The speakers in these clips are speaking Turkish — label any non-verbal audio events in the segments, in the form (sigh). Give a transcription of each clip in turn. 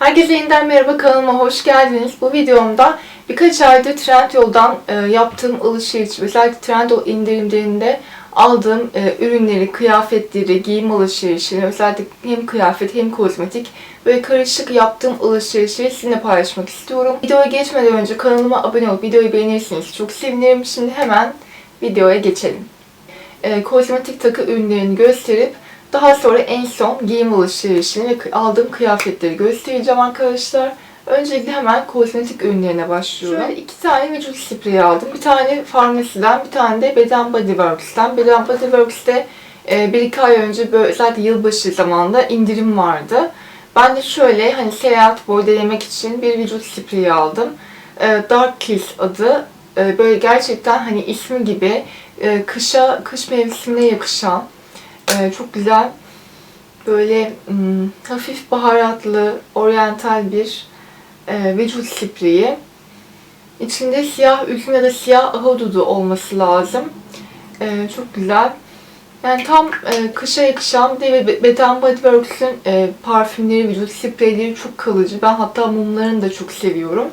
Herkese yeniden merhaba kanalıma hoş geldiniz. Bu videomda birkaç aydır Trendyol'dan e, yaptığım alışveriş, özellikle Trendyol indirimlerinde aldığım e, ürünleri, kıyafetleri, giyim alışverişini, özellikle hem kıyafet hem kozmetik böyle karışık yaptığım alışverişleri sizinle paylaşmak istiyorum. Videoya geçmeden önce kanalıma abone olup videoyu beğenirseniz çok sevinirim. Şimdi hemen videoya geçelim. E, kozmetik takı ürünlerini gösterip daha sonra en son giyim alışverişini ve aldığım kıyafetleri göstereceğim arkadaşlar. Öncelikle hemen kozmetik ürünlerine başlıyorum. Şöyle iki tane vücut spreyi aldım. Bir tane farmasiden, bir tane de Beden Body Works'ten. Beden Body Works'te e, bir iki ay önce böyle özellikle yılbaşı zamanında indirim vardı. Ben de şöyle hani seyahat boyu denemek için bir vücut spreyi aldım. E, Dark Kiss adı. E, böyle gerçekten hani ismi gibi kışa, kış mevsimine yakışan ee, çok güzel böyle hmm, hafif baharatlı oryantal bir e, vücut spreyi. İçinde siyah üzüm ya da siyah ahududu olması lazım. Ee, çok güzel. Yani tam e, kışa yakışan de Beden Body Works'ün e, parfümleri, vücut spreyleri çok kalıcı. Ben hatta mumlarını da çok seviyorum.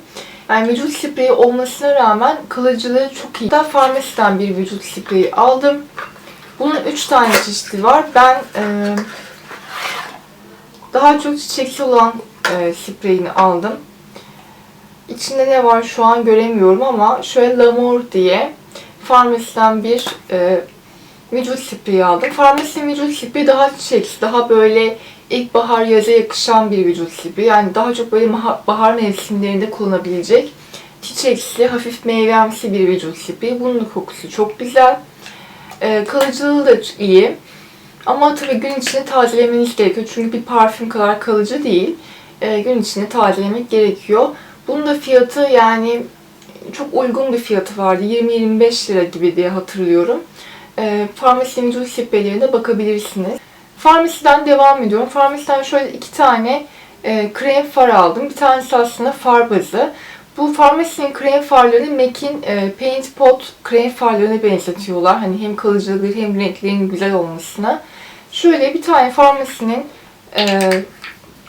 Yani vücut spreyi olmasına rağmen kalıcılığı çok iyi. Hatta farmasiden bir vücut spreyi aldım. Bunun 3 tane çeşidi var. Ben e, daha çok çiçekli olan e, spreyini aldım. İçinde ne var şu an göremiyorum ama şöyle L'amour diye farmasiden bir e, vücut spreyi aldım. Farmasinin vücut spreyi daha çiçekli, daha böyle ilkbahar yaza yakışan bir vücut spreyi. Yani daha çok böyle bahar mevsimlerinde kullanabilecek çiçekli, hafif meyvemsi bir vücut spreyi. Bunun kokusu çok güzel. E, kalıcılığı da iyi. Ama tabii gün içinde tazelemeniz gerekiyor. Çünkü bir parfüm kadar kalıcı değil. E, gün içinde tazelemek gerekiyor. Bunun da fiyatı yani çok uygun bir fiyatı vardı. 20-25 lira gibi diye hatırlıyorum. E, Farmasi vücut spreylerine bakabilirsiniz. Farmasiden devam ediyorum. Farmasiden şöyle iki tane e, krem far aldım. Bir tanesi aslında far bazı. Bu Farmacy'nin krem farlarını MAC'in e, Paint Pot krem farlarına benzetiyorlar. Hani hem kalıcılığı hem renklerinin güzel olmasına. Şöyle bir tane Farmacy'nin e,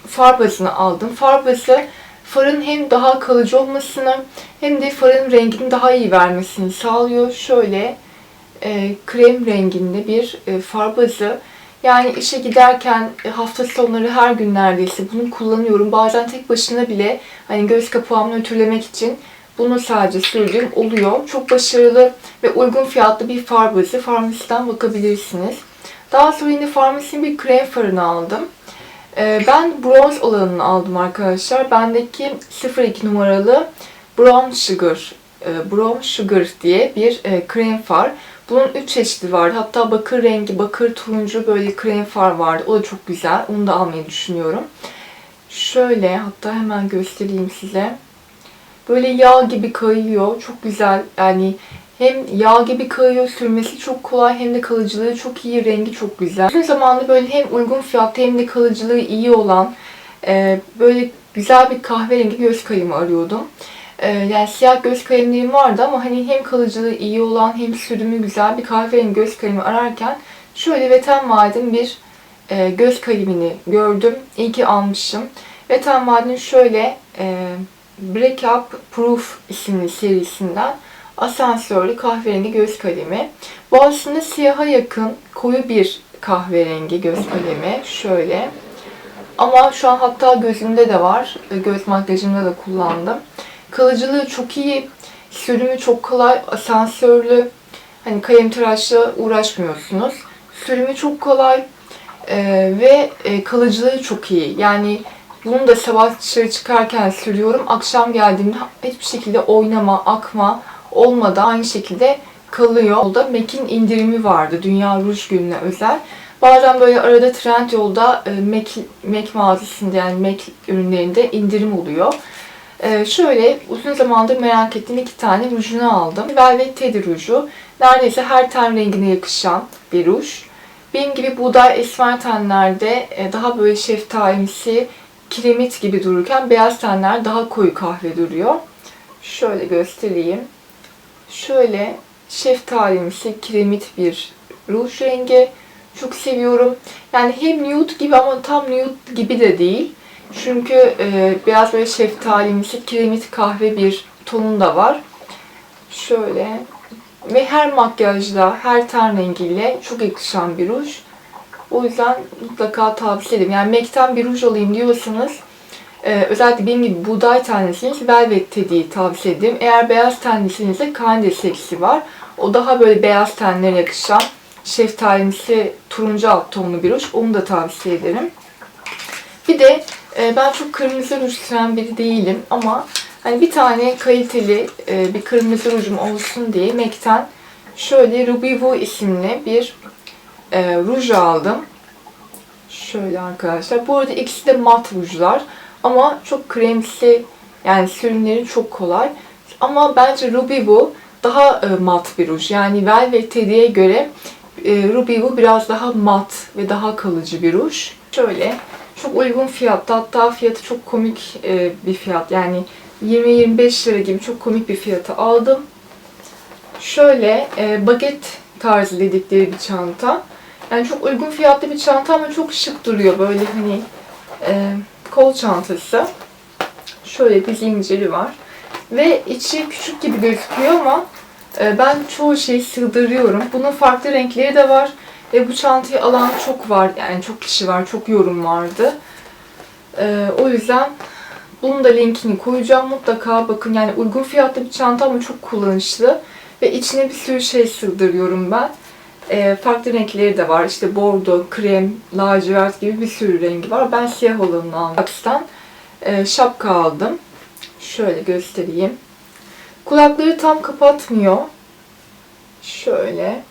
far bazını aldım. Far bazı farın hem daha kalıcı olmasını hem de farın rengini daha iyi vermesini sağlıyor. Şöyle e, krem renginde bir e, far bazı. Yani işe giderken e, hafta sonları her gün neredeyse bunu kullanıyorum. Bazen tek başına bile hani göz kapağımı ötürlemek için bunu sadece sürdüğüm oluyor. Çok başarılı ve uygun fiyatlı bir far bazı. Farmasiden bakabilirsiniz. Daha sonra yine Farmasinin bir krem farını aldım. Ee, ben bronz olanını aldım arkadaşlar. Bendeki 02 numaralı Brown Sugar, e, Brown Sugar diye bir e, krem far. Bunun 3 çeşidi vardı. Hatta bakır rengi, bakır turuncu böyle krem far vardı. O da çok güzel. Onu da almayı düşünüyorum. Şöyle hatta hemen göstereyim size. Böyle yağ gibi kayıyor. Çok güzel. Yani hem yağ gibi kayıyor, sürmesi çok kolay hem de kalıcılığı çok iyi, rengi çok güzel. Uzun zamanda böyle hem uygun fiyatlı hem de kalıcılığı iyi olan e, böyle güzel bir kahverengi göz kayımı arıyordum. Ee, yani siyah göz kalemlerim vardı ama hani hem kalıcılığı iyi olan hem sürümü güzel bir kahverengi göz kalemi ararken şöyle Veten Madin bir e, göz kalemini gördüm. İyi ki almışım. Veten Madin şöyle e, Break Up Proof isimli serisinden asansörlü kahverengi göz kalemi. Bu aslında siyaha yakın koyu bir kahverengi göz kalemi. Şöyle. Ama şu an hatta gözümde de var. Göz makyajımda da kullandım. Kalıcılığı çok iyi. Sürümü çok kolay, asansörlü. Hani kalem tıraşla uğraşmıyorsunuz. Sürümü çok kolay ee, ve e, kalıcılığı çok iyi. Yani bunu da sabah dışarı çıkarken sürüyorum. Akşam geldiğimde hiçbir şekilde oynama, akma olmadan aynı şekilde kalıyor. Yolda MAC'in indirimi vardı. Dünya Ruj Günü'ne özel. Bazen böyle arada trend yolda e, MAC, MAC mağazasında yani MAC ürünlerinde indirim oluyor. Ee, şöyle uzun zamandır merak ettiğim iki tane rujunu aldım. Velvet Teddy ruju. Neredeyse her ten rengine yakışan bir ruj. Benim gibi buğday esmer tenlerde e, daha böyle şeftalimsi, kiremit gibi dururken beyaz tenler daha koyu kahve duruyor. Şöyle göstereyim. Şöyle şeftalimsi, kiremit bir ruj rengi. Çok seviyorum. Yani hem nude gibi ama tam nude gibi de değil. Çünkü e, biraz böyle şeftalimsi, kiremit kahve bir tonunda var. Şöyle. Ve her makyajla, her ten rengiyle çok yakışan bir ruj. O yüzden mutlaka tavsiye ederim. Yani MAC'ten bir ruj alayım diyorsanız e, özellikle benim gibi buğday tenlisiniz Velvet Teddy'yi tavsiye ederim. Eğer beyaz tenlisiniz de Candy Sexy var. O daha böyle beyaz tenlere yakışan şeftalimsi turuncu alt tonlu bir ruj. Onu da tavsiye ederim. Bir de e, ben çok kırmızı ruj süren biri değilim ama hani bir tane kaliteli e, bir kırmızı rujum olsun diye MAC'ten şöyle Ruby Woo isimli bir e, ruj aldım. Şöyle arkadaşlar. Bu arada ikisi de mat rujlar. Ama çok kremsi yani sürümleri çok kolay. Ama bence Ruby Woo daha e, mat bir ruj. Yani Velvet Teddy'ye göre Ruby Woo biraz daha mat ve daha kalıcı bir ruj. Şöyle çok uygun fiyatta hatta fiyatı çok komik e, bir fiyat. Yani 20-25 lira gibi çok komik bir fiyata aldım. Şöyle e, baget tarzı dedikleri bir çanta. Yani çok uygun fiyatlı bir çanta ama çok şık duruyor. Böyle hani e, kol çantası. Şöyle bir zinciri var. Ve içi küçük gibi gözüküyor ama ben çoğu şeyi sığdırıyorum. Bunun farklı renkleri de var. Ve bu çantayı alan çok var. Yani çok kişi var. Çok yorum vardı. E, o yüzden bunun da linkini koyacağım. Mutlaka bakın. Yani uygun fiyatlı bir çanta ama çok kullanışlı. Ve içine bir sürü şey sığdırıyorum ben. E, farklı renkleri de var. İşte bordo, krem, lacivert gibi bir sürü rengi var. Ben siyah olanını aldım. Aks'tan e, şapka aldım. Şöyle göstereyim. Kulakları tam kapatmıyor. Şöyle.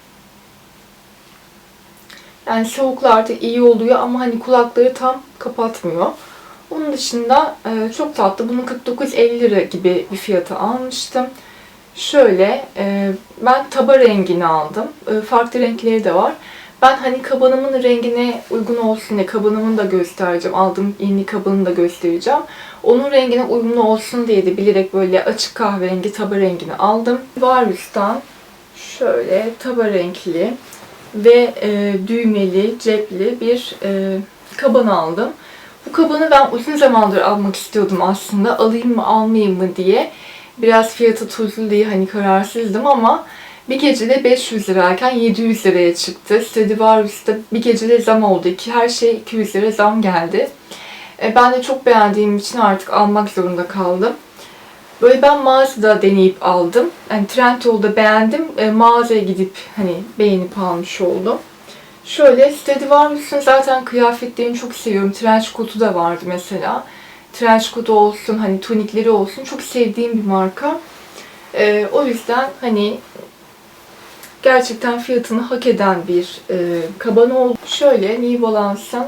Yani soğuklarda iyi oluyor ama hani kulakları tam kapatmıyor. Onun dışında e, çok tatlı. Bunu 49-50 lira gibi bir fiyata almıştım. Şöyle, e, ben taba rengini aldım. E, farklı renkleri de var. Ben hani kabanımın rengine uygun olsun diye kabanımı da göstereceğim. Aldığım yeni kabanı da göstereceğim. Onun rengine uyumlu olsun diye de bilerek böyle açık kahverengi taba rengini aldım. Varus'tan şöyle taba renkli ve e, düğmeli, cepli bir e, kaban aldım. Bu kabanı ben uzun zamandır almak istiyordum aslında. Alayım mı almayayım mı diye. Biraz fiyatı tuzlu diye hani kararsızdım ama bir gecede 500 lirayken 700 liraya çıktı. Stradivarius'ta bir gecede zam oldu ki her şey 200 lira zam geldi. E, ben de çok beğendiğim için artık almak zorunda kaldım. Böyle ben mağazada deneyip aldım. Yani Trendyol'da beğendim. E, mağazaya gidip hani beğenip almış oldum. Şöyle Stradivarius'un zaten kıyafetlerini çok seviyorum. Trench coat'u da vardı mesela. Trench coat'u olsun, hani tunikleri olsun. Çok sevdiğim bir marka. E, o yüzden hani gerçekten fiyatını hak eden bir e, kaban oldu. Şöyle New Balance'ın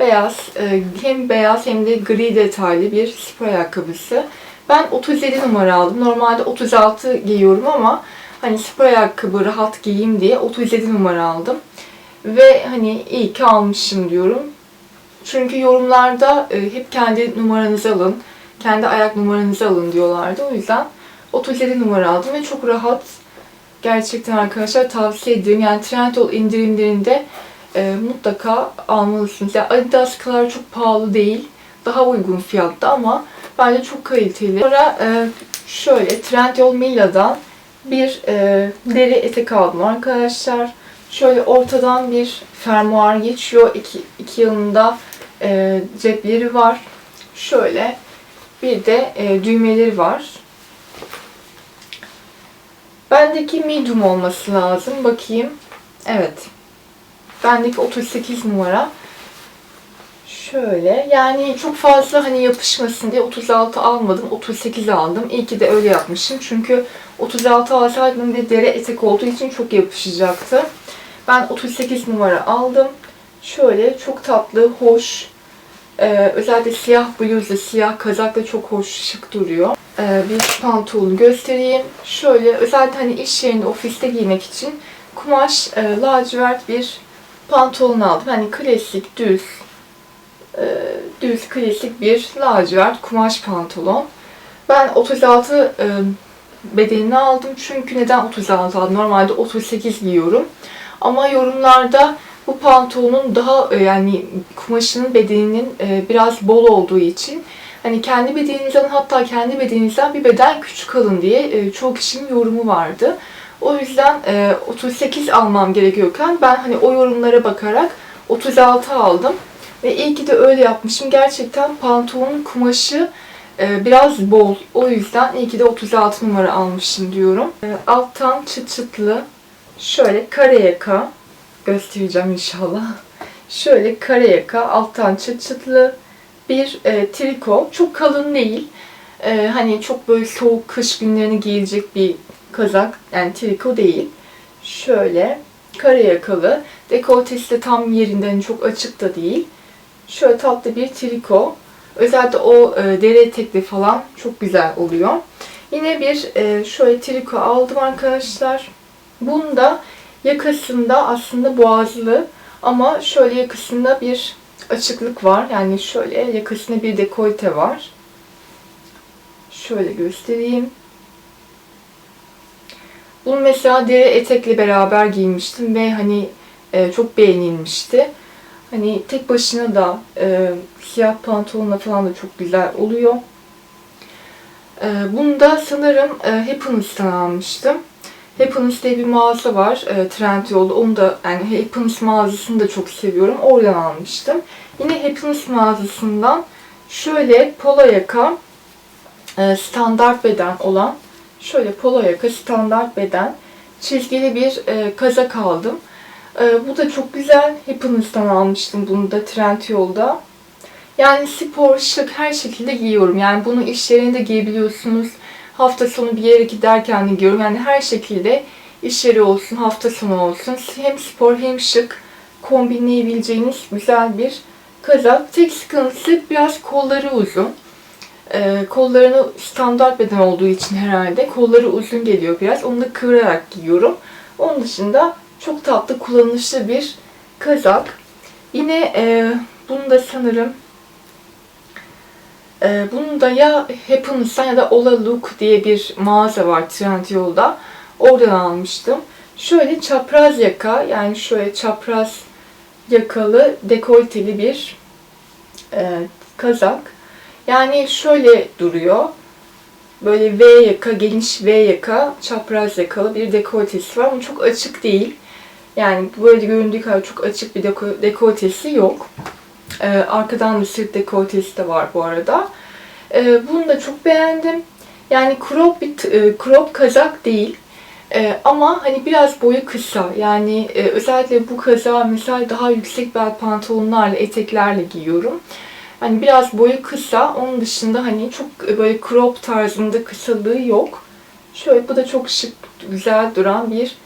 beyaz, e, hem beyaz hem de gri detaylı bir spor ayakkabısı. Ben 37 numara aldım. Normalde 36 giyiyorum ama hani spor ayakkabı rahat giyeyim diye 37 numara aldım. Ve hani iyi ki almışım diyorum. Çünkü yorumlarda e, hep kendi numaranızı alın, kendi ayak numaranızı alın diyorlardı. O yüzden 37 numara aldım ve çok rahat. Gerçekten arkadaşlar tavsiye ederim. Yani Trendyol indirimlerinde e, mutlaka almalısınız. Yani Adidas'lar çok pahalı değil. Daha uygun fiyatta ama bence çok kaliteli. Sonra e, şöyle Trendyol Mila'dan bir e, deri etek aldım arkadaşlar. Şöyle ortadan bir fermuar geçiyor. İki, iki yanında e, cepleri var. Şöyle bir de e, düğmeleri var. Bendeki medium olması lazım. Bakayım. Evet. Bendeki 38 numara. Şöyle yani çok fazla hani yapışmasın diye 36 almadım. 38 aldım. İyi ki de öyle yapmışım. Çünkü 36 alsaydım bir deri etek olduğu için çok yapışacaktı. Ben 38 numara aldım. Şöyle çok tatlı, hoş. Ee, özellikle siyah bluzla, siyah kazakla çok hoş, şık duruyor. Ee, bir pantolonu göstereyim. Şöyle özellikle hani iş yerinde, ofiste giymek için kumaş e, lacivert bir pantolon aldım. Hani klasik, düz, e, düz klasik bir lacivert kumaş pantolon. Ben 36 e, bedenini aldım. Çünkü neden 36 aldım? Normalde 38 giyiyorum. Ama yorumlarda Bu pantolonun daha e, yani kumaşının bedeninin e, biraz bol olduğu için hani kendi bedeninizden hatta kendi bedeninizden bir beden küçük alın diye e, çoğu kişinin yorumu vardı. O yüzden e, 38 almam gerekiyorken ben hani o yorumlara bakarak 36 aldım. Ve iyi ki de öyle yapmışım. Gerçekten pantolonun kumaşı e, biraz bol. O yüzden iyi ki de 36 numara almışım diyorum. E, alttan çıt çıtlı şöyle kare yaka göstereceğim inşallah. Şöyle kare yaka alttan çıt çıtlı bir e, triko. Çok kalın değil. E, hani çok böyle soğuk kış günlerini giyilecek bir kazak. Yani triko değil. Şöyle kare yakalı. Dekoltesi de tam yerinde. Hani çok açık da değil. Şöyle tatlı bir triko. Özellikle o e, deri etekli falan çok güzel oluyor. Yine bir e, şöyle triko aldım arkadaşlar. Bunda yakasında aslında boğazlı ama şöyle yakasında bir açıklık var. Yani şöyle yakasında bir dekolte var. Şöyle göstereyim. Bunu mesela deri etekle beraber giymiştim ve hani e, çok beğenilmişti. Hani tek başına da e, siyah pantolonla falan da çok güzel oluyor. E, bunu da sanırım e, Happiness'tan almıştım. Happiness diye bir mağaza var e, Trendyol'da. Onu da yani Happiness mağazasını da çok seviyorum. Oradan almıştım. Yine Happiness mağazasından şöyle polo yaka e, standart beden olan şöyle polo yaka standart beden çizgili bir e, kazak aldım. E, bu da çok güzel. Happiness'tan almıştım bunu da Trendyol'da. Yani spor, şık her şekilde giyiyorum. Yani bunu iş yerinde giyebiliyorsunuz. Hafta sonu bir yere giderken de giyiyorum. Yani her şekilde iş yeri olsun, hafta sonu olsun. Hem spor hem şık kombinleyebileceğiniz güzel bir kazak. Tek sıkıntısı biraz kolları uzun. Ee, kollarını standart beden olduğu için herhalde kolları uzun geliyor biraz. Onu da kıvırarak giyiyorum. Onun dışında çok tatlı, kullanışlı bir kazak. Yine e, bunu da sanırım e, bunu da ya Happiness'tan ya da Ola Look diye bir mağaza var Trendyol'da. Oradan almıştım. Şöyle çapraz yaka yani şöyle çapraz yakalı dekolteli bir e, kazak. Yani şöyle duruyor. Böyle V yaka, geniş V yaka, çapraz yakalı bir dekoltesi var. Ama çok açık değil. Yani böyle göründüğü kadar çok açık bir deko, dekoltesi yok. Ee, arkadan da sırt dekoltesi de var bu arada. Ee, bunu da çok beğendim. Yani crop bir e, crop kazak değil. Ee, ama hani biraz boyu kısa. Yani e, özellikle bu kazağı mesela daha yüksek bel pantolonlarla, eteklerle giyiyorum. Hani biraz boyu kısa. Onun dışında hani çok böyle crop tarzında kısalığı yok. Şöyle bu da çok şık, güzel duran bir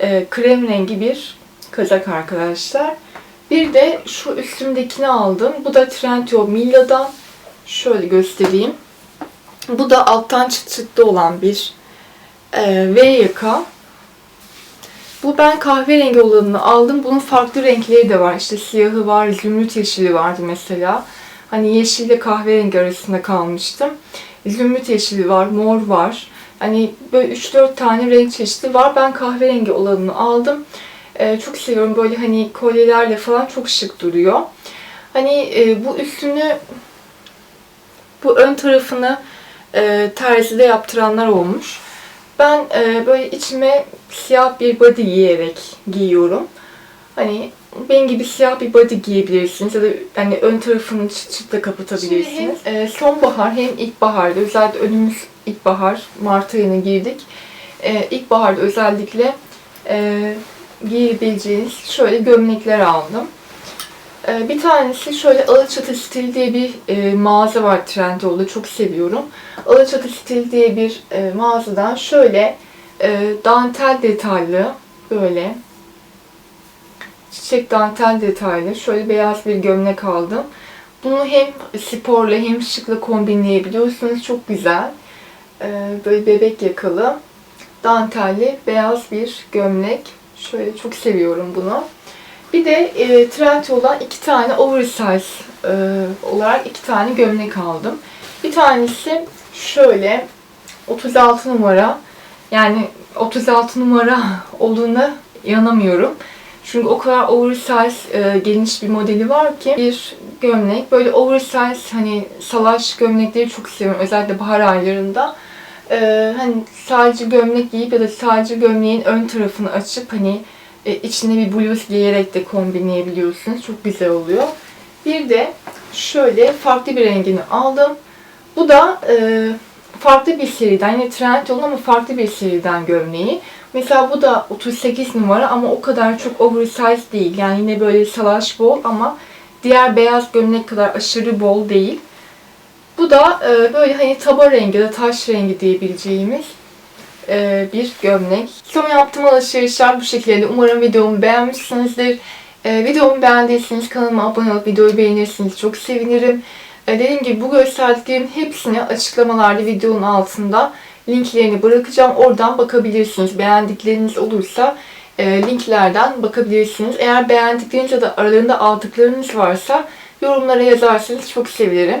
e, krem rengi bir kazak arkadaşlar. Bir de şu üstümdekini aldım. Bu da Trendyol Milla'dan. Şöyle göstereyim. Bu da alttan çıt çıtlı olan bir e, V yaka. Bu ben kahverengi olanını aldım. Bunun farklı renkleri de var. İşte siyahı var, zümrüt yeşili vardı mesela. Hani yeşille kahverengi arasında kalmıştım. Zümrüt yeşili var, mor var. Hani böyle 3-4 tane renk çeşidi var. Ben kahverengi olanını aldım. Ee, çok seviyorum. Böyle hani kolyelerle falan çok şık duruyor. Hani e, bu üstünü bu ön tarafını e, terzide yaptıranlar olmuş. Ben e, böyle içime siyah bir body giyerek giyiyorum. Hani benim gibi siyah bir body giyebilirsiniz ya da hani ön tarafını çıt çıtla kapatabilirsiniz. Hem e, sonbahar hem ilkbaharda özellikle önümüz ilkbahar Mart ayına girdik. E, ilkbaharda özellikle e, giyebileceğiniz şöyle gömlekler aldım. E, bir tanesi şöyle Alaçatı Stil diye bir e, mağaza var Trendyol'da çok seviyorum. Alaçatı Stil diye bir e, mağazadan şöyle e, dantel detaylı böyle çiçek dantel detaylı şöyle beyaz bir gömlek aldım. Bunu hem sporla hem şıkla kombinleyebiliyorsunuz. Çok güzel. Ee, böyle bebek yakalı, dantelli, beyaz bir gömlek. Şöyle çok seviyorum bunu. Bir de e, Trendyol'dan iki tane oversize e, olarak iki tane gömlek aldım. Bir tanesi şöyle 36 numara. Yani 36 numara (laughs) olduğuna yanamıyorum. Çünkü o kadar oversize e, geniş bir modeli var ki bir gömlek. Böyle oversize hani salaş gömlekleri çok seviyorum. Özellikle bahar aylarında. E, hani sadece gömlek giyip ya da sadece gömleğin ön tarafını açıp hani e, içine bir bluz giyerek de kombinleyebiliyorsunuz. Çok güzel oluyor. Bir de şöyle farklı bir rengini aldım. Bu da e, farklı bir seriden, yine Trendyol'un ama farklı bir seriden gömleği. Mesela bu da 38 numara ama o kadar çok oversize değil. Yani yine böyle salaş bol ama diğer beyaz gömlek kadar aşırı bol değil. Bu da e, böyle hani taba rengi ya da taş rengi diyebileceğimiz e, bir gömlek. Son yaptığım alışverişler bu şekilde. Umarım videomu beğenmişsinizdir. E, videomu beğendiyseniz kanalıma abone olup videoyu beğenirseniz çok sevinirim. E, dediğim gibi bu gösterdiklerimin hepsini açıklamalarda videonun altında linklerini bırakacağım. Oradan bakabilirsiniz. Beğendikleriniz olursa e, linklerden bakabilirsiniz. Eğer beğendikleriniz ya da aralarında aldıklarınız varsa yorumlara yazarsanız çok sevinirim.